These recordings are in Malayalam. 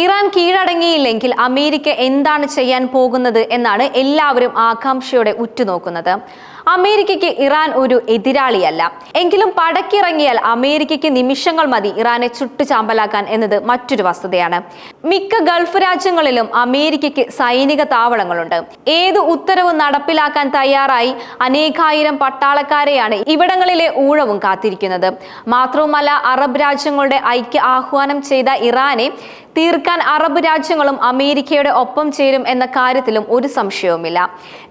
ഇറാൻ കീഴടങ്ങിയില്ലെങ്കിൽ അമേരിക്ക എന്താണ് ചെയ്യാൻ പോകുന്നത് എന്നാണ് എല്ലാവരും ആകാംക്ഷയോടെ ഉറ്റുനോക്കുന്നത്. അമേരിക്കയ്ക്ക് ഇറാൻ ഒരു എതിരാളിയല്ല. എങ്കിലും പടക്കിറങ്ങിയാൽ അമേരിക്കയ്ക്ക് നിമിഷങ്ങൾ മതി ഇറാനെ ചുട്ടു ചാമ്പലാക്കാൻ എന്നത് മറ്റൊരു വസ്തുതയാണ്. മിക്ക ഗൾഫ് രാജ്യങ്ങളിലും അമേരിക്കയ്ക്ക് സൈനിക താവളങ്ങളുണ്ട്. ഏത് ഉത്തരവ് നടപ്പിലാക്കാൻ തയ്യാറായി അനേകായിരം പട്ടാളക്കാരെയാണ് ഇവിടങ്ങളിലെ ഊഴവും കാത്തിരിക്കുന്നത്. മാത്രവുമല്ല അറബ് രാജ്യങ്ങളുടെ ഐക്യ ആഹ്വാനം ചെയ്ത ഇറാനെ തീർക്കാൻ അറബ് രാജ്യങ്ങളും അമേരിക്കയുടെ ഒപ്പം ചേരും എന്ന കാര്യത്തിലും ഒരു സംശയവുമില്ല.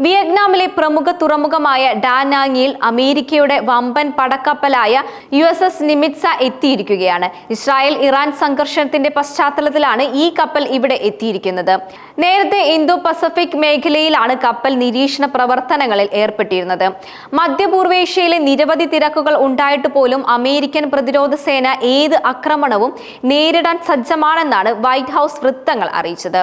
വിയറ്റ്നാമിലെ പ്രമുഖ തുറമുഖമായ ഡാനാങ്ങിയിൽ അമേരിക്കയുടെ വമ്പൻ പടക്കപ്പലായ യു എസ് എസ് നിമിത്സ എത്തിയിരിക്കുകയാണ്. ഇസ്രായേൽ ഇറാൻ സംഘർഷത്തിന്റെ പശ്ചാത്തലത്തിലാണ് ഈ കപ്പൽ ഇവിടെ എത്തിയിരിക്കുന്നത്. നേരത്തെ ഇന്തോ പസഫിക് മേഖലയിലാണ് കപ്പൽ നിരീക്ഷണ പ്രവർത്തനങ്ങളിൽ ഏർപ്പെട്ടിരുന്നത്. മധ്യപൂർവേഷ്യയിലെ നിരവധി തിരക്കുകൾ ഉണ്ടായിട്ട് പോലും അമേരിക്കൻ പ്രതിരോധ സേന ഏത് ആക്രമണവും നേരിടാൻ സജ്ജമാണെന്നാണ് വൈറ്റ് ഹൗസ് വൃത്തങ്ങൾ അറിയിച്ചത്.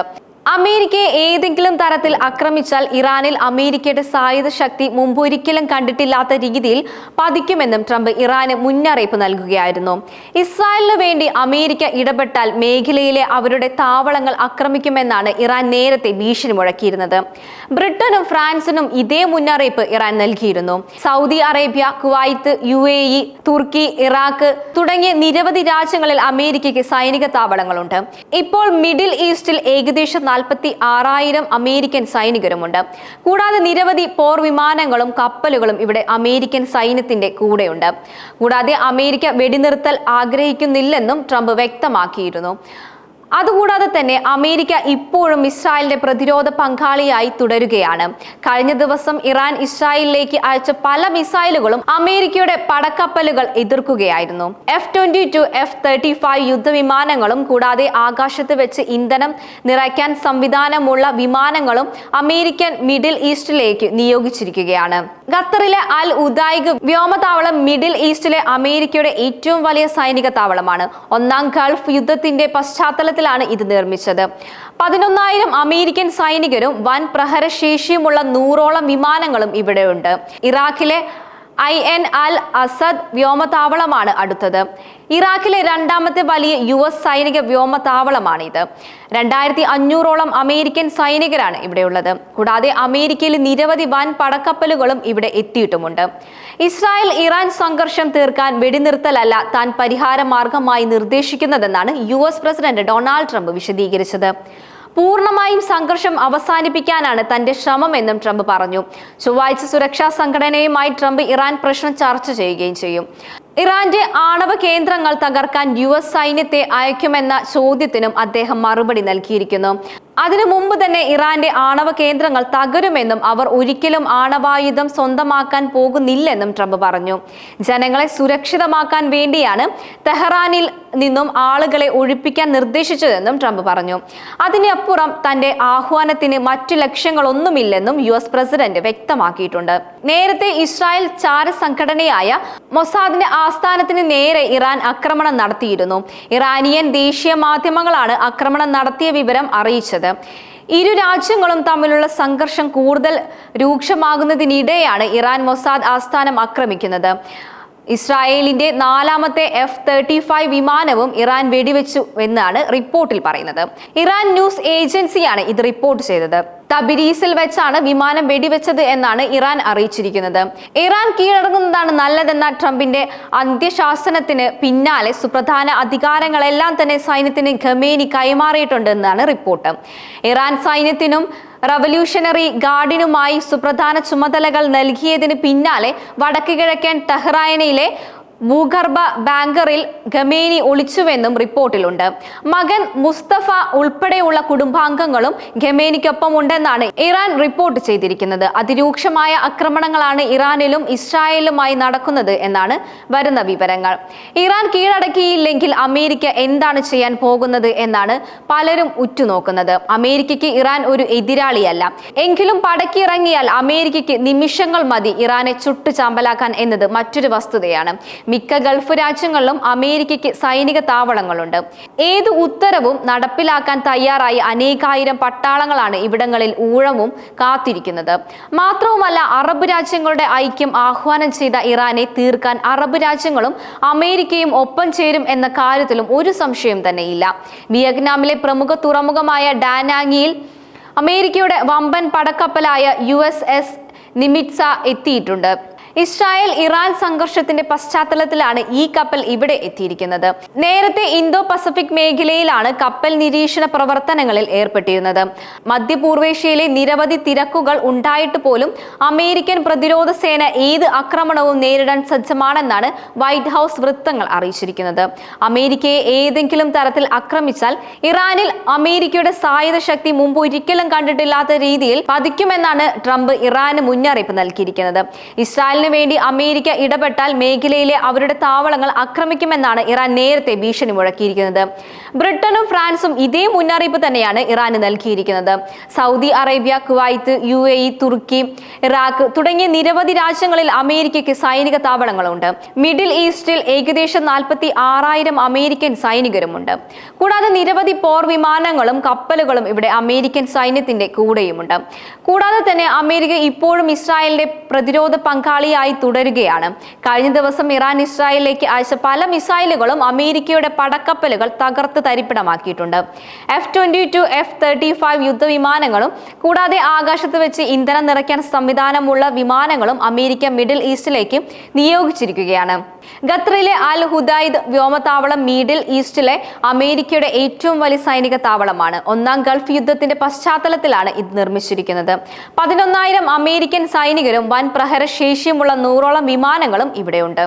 അമേരിക്കയെ ഏതെങ്കിലും തരത്തിൽ ആക്രമിച്ചാൽ ഇറാനിൽ അമേരിക്കയുടെ സായുധ ശക്തി മുമ്പൊരിക്കലും കണ്ടിട്ടില്ലാത്ത രീതിയിൽ പതിക്കുമെന്നും ട്രംപ് ഇറാന് മുന്നറിയിപ്പ് നൽകുകയായിരുന്നു. ഇസ്രായേലിന് വേണ്ടി അമേരിക്ക ഇടപെട്ടാൽ മേഖലയിലെ അവരുടെ താവളങ്ങൾ ആക്രമിക്കുമെന്നാണ് ഇറാൻ നേരത്തെ ഭീഷണി മുഴക്കിയിരുന്നത്. ബ്രിട്ടനും ഫ്രാൻസിനും ഇതേ മുന്നറിയിപ്പ് ഇറാൻ നൽകിയിരുന്നു. Saudi Arabia Kuwait U A E Turkey Iraq തുടങ്ങിയ നിരവധി രാജ്യങ്ങളിൽ അമേരിക്കയ്ക്ക് സൈനിക താവളങ്ങളുണ്ട്. ഇപ്പോൾ മിഡിൽ ഈസ്റ്റിൽ ഏകദേശം നാൽപ്പത്തി ആറായിരം അമേരിക്കൻ സൈനികരുമുണ്ട്. കൂടാതെ നിരവധി പോർ വിമാനങ്ങളും കപ്പലുകളും ഇവിടെ അമേരിക്കൻ സൈന്യത്തിന്റെ കൂടെയുണ്ട്. കൂടാതെ അമേരിക്ക വെടിനിർത്തൽ ആഗ്രഹിക്കുന്നില്ലെന്നും ട്രംപ് വ്യക്തമാക്കിയിരുന്നു. അതുകൂടാതെ തന്നെ അമേരിക്ക ഇപ്പോഴും ഇസ്രായേലിന്റെ പ്രതിരോധ പങ്കാളിയായി തുടരുകയാണ്. കഴിഞ്ഞ ദിവസം ഇറാൻ ഇസ്രായേലിലേക്ക് അയച്ച പല മിസൈലുകളും അമേരിക്കയുടെ പടക്കപ്പലുകൾ എതിർക്കുകയായിരുന്നു. F twenty two F thirty five യുദ്ധവിമാനങ്ങളും കൂടാതെ ആകാശത്ത് വെച്ച് ഇന്ധനം നിറയ്ക്കാൻ സംവിധാനമുള്ള വിമാനങ്ങളും അമേരിക്കൻ മിഡിൽ ഈസ്റ്റിലേക്ക് നിയോഗിച്ചിരിക്കുകയാണ്. ഖത്തറിലെ അൽ ഉദായിഗ് വ്യോമതാവളം മിഡിൽ ഈസ്റ്റിലെ അമേരിക്കയുടെ ഏറ്റവും വലിയ സൈനിക താവളമാണ്. ഒന്നാം ഗൾഫ് യുദ്ധത്തിന്റെ പശ്ചാത്തലത്തിലാണ് ഇത് നിർമ്മിച്ചത്. പതിനൊന്നായിരം അമേരിക്കൻ സൈനികരും വൻ പ്രഹരശേഷിയുമുള്ള നൂറോളം വിമാനങ്ങളും ഇവിടെയുണ്ട്. ഇറാഖിലെ ഐ എൻ അൽ അസദ് വ്യോമതാവളമാണ് അടുത്തത്. ഇറാഖിലെ രണ്ടാമത്തെ വലിയ യു എസ് സൈനിക വ്യോമതാവളമാണ് ഇത് രണ്ടായിരത്തി അഞ്ഞൂറോളം അമേരിക്കൻ സൈനികരാണ് ഇവിടെയുള്ളത്. കൂടാതെ അമേരിക്കയിൽ നിരവധി വൻ പടക്കപ്പലുകളും ഇവിടെ എത്തിയിട്ടുമുണ്ട്. ഇസ്രായേൽ ഇറാൻ സംഘർഷം തീർക്കാൻ വെടിനിർത്തലല്ല താൻ പരിഹാര മാർഗമായി നിർദ്ദേശിക്കുന്നതെന്നാണ് U S president Donald Trump വിശദീകരിച്ചത്. പൂർണമായും സംഘർഷം അവസാനിപ്പിക്കാനാണ് തന്റെ ശ്രമമെന്നും ട്രംപ് പറഞ്ഞു. ചൊവ്വാഴ്ച സുരക്ഷാ സംഘടനയുമായി ട്രംപ് ഇറാൻ പ്രശ്നം ചർച്ച ചെയ്യുകയും ചെയ്യും. ഇറാന്റെ ആണവ കേന്ദ്രങ്ങൾ തകർക്കാൻ യു എസ് സൈന്യത്തെ അയക്കുമെന്ന ചോദ്യത്തിനും അദ്ദേഹം മറുപടി നൽകിയിരിക്കുന്നു. അതിനു മുമ്പ് തന്നെ ഇറാന്റെ ആണവ കേന്ദ്രങ്ങൾ തകരുമെന്നും അവർ ഒരിക്കലും ആണവായുധം സ്വന്തമാക്കാൻ പോകുന്നില്ലെന്നും ട്രംപ് പറഞ്ഞു. ജനങ്ങളെ സുരക്ഷിതമാക്കാൻ വേണ്ടിയാണ് തെഹ്റാനിൽ നിന്നും ആളുകളെ ഒഴിപ്പിക്കാൻ നിർദ്ദേശിച്ചതെന്നും ട്രംപ് പറഞ്ഞു. അതിനപ്പുറം തന്റെ ആഹ്വാനത്തിന് മറ്റു ലക്ഷ്യങ്ങളൊന്നുമില്ലെന്നും യു എസ് പ്രസിഡന്റ് വ്യക്തമാക്കിയിട്ടുണ്ട്. നേരത്തെ ഇസ്രായേൽ ചാര സംഘടനയായ മൊസാദിന്റെ ആസ്ഥാനത്തിന് നേരെ ഇറാൻ ആക്രമണം നടത്തിയിരുന്നു. ഇറാനിയൻ ദേശീയ മാധ്യമങ്ങളാണ് ആക്രമണം നടത്തിയ വിവരം അറിയിച്ചത്. ഇരു രാജ്യങ്ങളും തമ്മിലുള്ള സംഘർഷം കൂടുതൽ രൂക്ഷമാകുന്നതിനിടെയാണ് ഇറാൻ മൊസാദ് ആസ്ഥാനം ആക്രമിക്കുന്നത്. ഇസ്രായേലിന്റെ നാലാമത്തെ എഫ് തേർട്ടി ഫൈവ് വിമാനവും ഇറാൻ വെടിവെച്ചു എന്നാണ് റിപ്പോർട്ടിൽ പറയുന്നത്. ഇറാൻ ന്യൂസ് ഏജൻസിയാണ് ഇത് റിപ്പോർട്ട് ചെയ്തത്. തബിരീസിൽ വെച്ചാണ് വിമാനം വെടിവെച്ചത് എന്നാണ് ഇറാൻ അറിയിച്ചിരിക്കുന്നത്. ഇറാൻ കീഴടങ്ങുന്നതാണ് നല്ലതെന്ന ട്രംപിന്റെ അന്ത്യശാസനത്തിന് പിന്നാലെ സുപ്രധാന അധികാരങ്ങളെല്ലാം തന്നെ സൈന്യത്തിന് ഖമേനി കൈമാറിയിട്ടുണ്ടെന്നാണ് റിപ്പോർട്ട്. ഇറാൻ സൈന്യത്തിനും റവല്യൂഷണറി ഗാർഡിനുമായി സുപ്രധാന ചുമതലകൾ നൽകിയതിന് പിന്നാലെ വടക്ക് കിഴക്കൻ ടെഹ്റാനിലെ ഭൂഗർഭ ബാങ്കറിൽ ഖമേനി ഒളിച്ചുവെന്നും റിപ്പോർട്ടിലുണ്ട്. മകൻ മുസ്തഫ ഉൾപ്പെടെയുള്ള കുടുംബാംഗങ്ങളും ഖമേനിക്കൊപ്പം ഉണ്ടെന്നാണ് ഇറാൻ റിപ്പോർട്ട് ചെയ്തിരിക്കുന്നത്. അതിരൂക്ഷമായ ആക്രമണങ്ങളാണ് ഇറാനിലും ഇസ്രായേലുമായി നടക്കുന്നത് എന്നാണ് വരുന്ന വിവരങ്ങൾ. ഇറാൻ കീഴടക്കിയില്ലെങ്കിൽ അമേരിക്ക എന്താണ് ചെയ്യാൻ പോകുന്നത് എന്നാണ് പലരും ഉറ്റുനോക്കുന്നത്. അമേരിക്കയ്ക്ക് ഇറാൻ ഒരു എതിരാളിയല്ല. എങ്കിലും പടക്കിറങ്ങിയാൽ അമേരിക്കയ്ക്ക് നിമിഷങ്ങൾ മതി ഇറാനെ ചുട്ടു ചാമ്പലാക്കാൻ എന്നത് മറ്റൊരു വസ്തുതയാണ്. മിക്ക ഗൾഫ് രാജ്യങ്ങളിലും അമേരിക്കയ്ക്ക് സൈനിക താവളങ്ങളുണ്ട്. ഏത് ഉത്തരവും നടപ്പിലാക്കാൻ തയ്യാറായി അനേകായിരം പട്ടാളങ്ങളാണ് ഇവിടങ്ങളിൽ ഊഴവും കാത്തിരിക്കുന്നത്. മാത്രവുമല്ല അറബ് രാജ്യങ്ങളുടെ ഐക്യം ആഹ്വാനം ചെയ്ത ഇറാനെ തീർക്കാൻ അറബ് രാജ്യങ്ങളും അമേരിക്കയും ഒപ്പം ചേരും എന്ന കാര്യത്തിലും ഒരു സംശയം തന്നെയില്ല. വിയറ്റ്നാമിലെ പ്രമുഖ തുറമുഖമായ ഡാനാങ്ങിയിൽ അമേരിക്കയുടെ വമ്പൻ പടക്കപ്പലായ യു എസ് എസ് നിമിറ്റ്സ എത്തിയിട്ടുണ്ട്. ഇസ്രായേൽ ഇറാൻ സംഘർഷത്തിന്റെ പശ്ചാത്തലത്തിലാണ് ഈ കപ്പൽ ഇവിടെ എത്തിയിരിക്കുന്നത്. നേരത്തെ ഇന്തോ പസഫിക് മേഖലയിലാണ് കപ്പൽ നിരീക്ഷണ പ്രവർത്തനങ്ങളിൽ ഏർപ്പെട്ടിരുന്നത്. മധ്യപൂർവേഷ്യയിലെ നിരവധി തിരക്കുകൾ ഉണ്ടായിട്ട് പോലും അമേരിക്കൻ പ്രതിരോധ സേന ഏത് ആക്രമണവും നേരിടാൻ സജ്ജമാണെന്നാണ് വൈറ്റ് ഹൗസ് വൃത്തങ്ങൾ അറിയിച്ചിരിക്കുന്നത്. അമേരിക്കയെ ഏതെങ്കിലും തരത്തിൽ ആക്രമിച്ചാൽ ഇറാനിൽ അമേരിക്കയുടെ സായുധ ശക്തി മുമ്പ് ഒരിക്കലും കണ്ടിട്ടില്ലാത്ത രീതിയിൽ പതിക്കുമെന്നാണ് ട്രംപ് ഇറാന് മുന്നറിയിപ്പ് നൽകിയിരിക്കുന്നത്. ഇസ്രായേലിന് വേണ്ടി അമേരിക്ക ഇടപെട്ടാൽ മേഖലയിലെ അവരുടെ താവളങ്ങൾ ആക്രമിക്കുമെന്നാണ് ഇറാൻ നേരത്തെ ഭീഷണി മുഴക്കിയിരിക്കുന്നത്. ബ്രിട്ടനും ഫ്രാൻസും ഇതേ മുന്നറിയിപ്പ് തന്നെയാണ് ഇറാന് നൽകിയിരിക്കുന്നത്. Saudi Arabia Kuwait U A Turkey Iraq തുടങ്ങിയ നിരവധി രാജ്യങ്ങളിൽ അമേരിക്കയ്ക്ക് സൈനിക താവളങ്ങളുണ്ട്. മിഡിൽ ഈസ്റ്റിൽ ഏകദേശം നാൽപ്പത്തി ആറായിരം അമേരിക്കൻ സൈനികരുമുണ്ട്. കൂടാതെ നിരവധി പോർ വിമാനങ്ങളും കപ്പലുകളും ഇവിടെ അമേരിക്കൻ സൈന്യത്തിന്റെ കൂടെയുമുണ്ട്. കൂടാതെ തന്നെ അമേരിക്ക ഇപ്പോഴും ഇസ്രായേലിന്റെ പ്രതിരോധ പങ്കാളിയായി തുടരുകയാണ്. കഴിഞ്ഞ ദിവസം ഇറാൻ ഇസ്രായേലിലേക്ക് അയച്ച പല മിസൈലുകളും അമേരിക്കയുടെ പടക്കപ്പലുകൾ തകർത്ത് തരിപ്പിടമാക്കിയിട്ടുണ്ട്. F twenty two F thirty five യുദ്ധവിമാനങ്ങളും കൂടാതെ ആകാശത്ത് വെച്ച് ഇന്ധനം നിറയ്ക്കാൻ സംവിധാനമുള്ള വിമാനങ്ങളും അമേരിക്ക മിഡിൽ ഈസ്റ്റിലേക്ക് നിയോഗിച്ചിരിക്കുകയാണ്. ഖത്തറിലെ അൽ ഹുദൈദ് വ്യോമത്താവളം മിഡിൽ ഈസ്റ്റിലെ അമേരിക്കയുടെ ഏറ്റവും വലിയ സൈനിക താവളമാണ്. ഒന്നാം ഗൾഫ് യുദ്ധത്തിന്റെ പശ്ചാത്തലത്തിലാണ് ഇത് നിർമ്മിച്ചിരിക്കുന്നത്. പതിനൊന്നായിരം അമേരിക്കൻ സൈനികരും വൻ പ്രഹരശേഷിയുമുള്ള നൂറോളം വിമാനങ്ങളും ഇവിടെയുണ്ട്.